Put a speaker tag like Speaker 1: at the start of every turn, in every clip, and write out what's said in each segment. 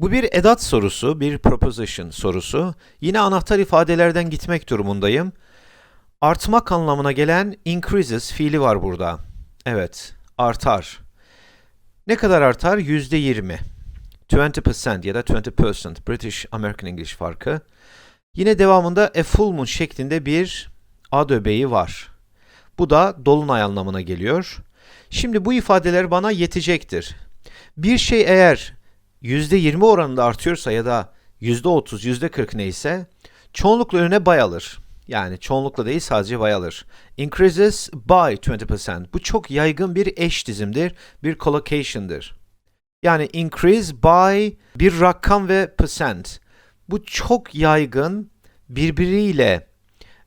Speaker 1: Bu bir edat sorusu, bir proposition sorusu. Yine anahtar ifadelerden gitmek durumundayım. Artmak anlamına gelen increases fiili var burada. Evet, artar. Ne kadar artar? Yüzde yirmi. 20% ya da 20% British American English farkı. Yine devamında a full moon şeklinde bir ad öbeği var. Bu da dolunay anlamına geliyor. Şimdi bu ifadeler bana yetecektir. Bir şey eğer %20 oranında artıyorsa ya da %30, %40 neyse çoğunlukla önüne bay. Yani çoğunlukla değil sadece bay alır. Increases by 20%. Bu çok yaygın bir eş dizimdir, bir collocation'dır. Yani increase by bir rakam ve percent. Bu çok yaygın, birbiriyle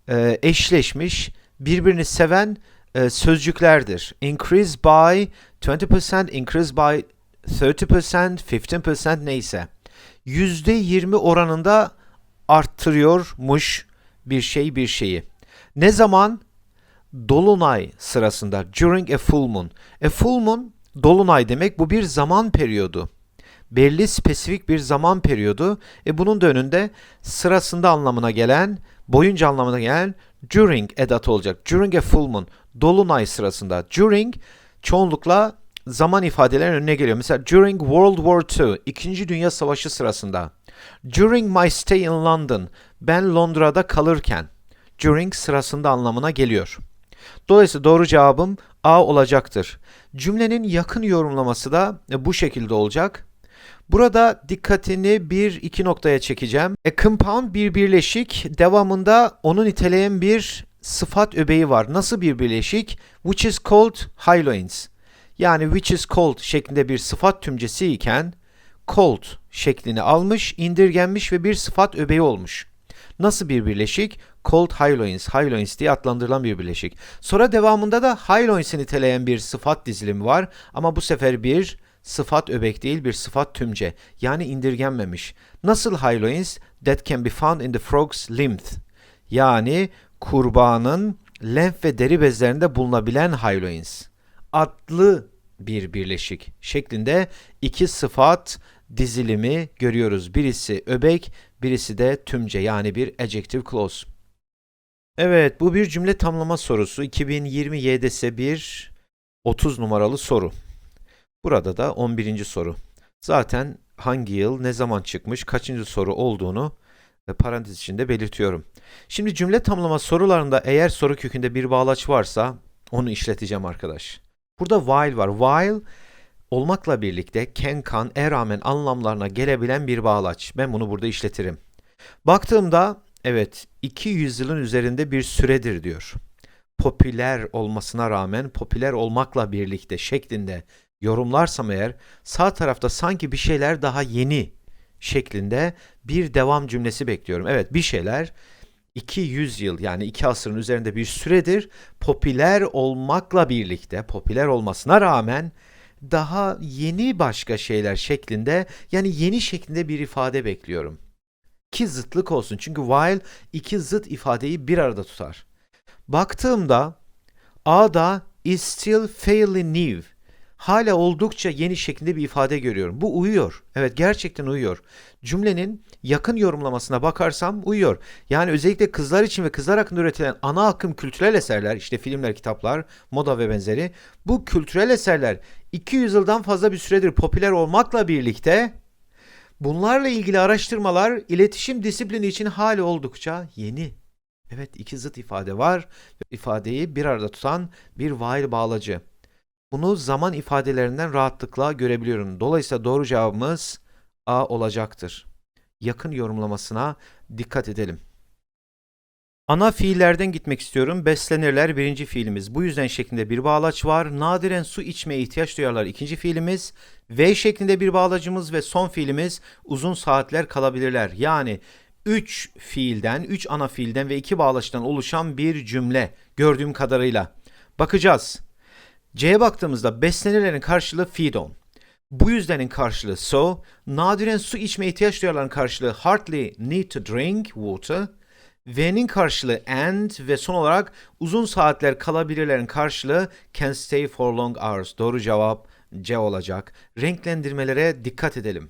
Speaker 1: e, eşleşmiş, birbirini seven e, sözcüklerdir. Increase by 20%, increase by 30%, 15% neyse. %20 oranında arttırıyormuş bir şey bir şeyi. Ne zaman? Dolunay sırasında. During a full moon. A full moon, dolunay demek bu bir zaman periyodu. Belli spesifik bir zaman periyodu. E bunun da önünde sırasında anlamına gelen, boyunca anlamına gelen during edatı olacak. During a full moon. Dolunay sırasında. During çoğunlukla zaman ifadelerinin önüne geliyor. Mesela during World War II, İkinci Dünya Savaşı sırasında. During my stay in London, ben Londra'da kalırken. During sırasında anlamına geliyor. Dolayısıyla doğru cevabım A olacaktır. Cümlenin yakın yorumlaması da bu şekilde olacak. Burada dikkatini bir iki noktaya çekeceğim. A compound bir birleşik, devamında onu niteleyen bir sıfat öbeği var. Nasıl bir birleşik? Which is called hyloins. Yani which is called şeklinde bir sıfat tümcesi iken called şeklini almış, indirgenmiş ve bir sıfat öbeği olmuş. Nasıl bir birleşik? Called hyloins, hyloins diye adlandırılan bir birleşik. Sonra devamında da hyloins'i niteleyen bir sıfat dizilimi var ama bu sefer bir sıfat öbek değil bir sıfat tümce yani indirgenmemiş. Nasıl hyloins? That can be found in the frog's lymph. Yani kurbanın lenf ve deri bezlerinde bulunabilen hyloins. Adlı bir birleşik şeklinde iki sıfat dizilimi görüyoruz. Birisi öbek, birisi de tümce yani bir adjective clause. Evet, bu bir cümle tamlama sorusu. 2020 YDS 1 30 numaralı soru. Burada da 11. soru. Zaten hangi yıl, ne zaman çıkmış, kaçıncı soru olduğunu e, parantez içinde belirtiyorum. Şimdi cümle tamlama sorularında eğer soru kökünde bir bağlaç varsa onu işleteceğim arkadaş. Burada while var. While olmakla birlikte can, can, e rağmen anlamlarına gelebilen bir bağlaç. Ben bunu burada işletirim. Baktığımda evet 200 yılın üzerinde bir süredir diyor. Popüler olmasına rağmen popüler olmakla birlikte şeklinde yorumlarsam eğer sağ tarafta sanki bir şeyler daha yeni şeklinde bir devam cümlesi bekliyorum. Evet bir şeyler 200 yıl yani 2 asırın üzerinde bir süredir popüler olmakla birlikte popüler olmasına rağmen daha yeni başka şeyler şeklinde yani yeni şeklinde bir ifade bekliyorum. Ki zıtlık olsun. Çünkü while iki zıt ifadeyi bir arada tutar. Baktığımda A'da is still fairly new. Hala oldukça yeni şeklinde bir ifade görüyorum. Bu uyuyor. Evet gerçekten uyuyor. Cümlenin yakın yorumlamasına bakarsam uyuyor. Yani özellikle kızlar için ve kızlar hakkında üretilen ana akım kültürel eserler, işte filmler, kitaplar, moda ve benzeri. Bu kültürel eserler 200 yıldan fazla bir süredir popüler olmakla birlikte bunlarla ilgili araştırmalar iletişim disiplini için hali oldukça yeni. Evet iki zıt ifade var. İfadeyi bir arada tutan bir while bağlacı. Bunu zaman ifadelerinden rahatlıkla görebiliyorum. Dolayısıyla doğru cevabımız A olacaktır. Yakın yorumlamasına dikkat edelim. Ana fiillerden gitmek istiyorum. Beslenirler birinci fiilimiz. Bu yüzden şeklinde bir bağlaç var. Nadiren su içmeye ihtiyaç duyarlar ikinci fiilimiz. V şeklinde bir bağlacımız ve son fiilimiz uzun saatler kalabilirler. Yani 3 fiilden, 3 ana fiilden ve 2 bağlaçtan oluşan bir cümle gördüğüm kadarıyla. Bakacağız. C'ye baktığımızda beslenirlerin karşılığı feed on. Bu yüzdenin karşılığı so, nadiren su içmeye ihtiyaç duyarların karşılığı hardly need to drink water, V'nin karşılığı and ve son olarak uzun saatler kalabilirlerin karşılığı can stay for long hours. Doğru cevap C olacak. Renklendirmelere dikkat edelim.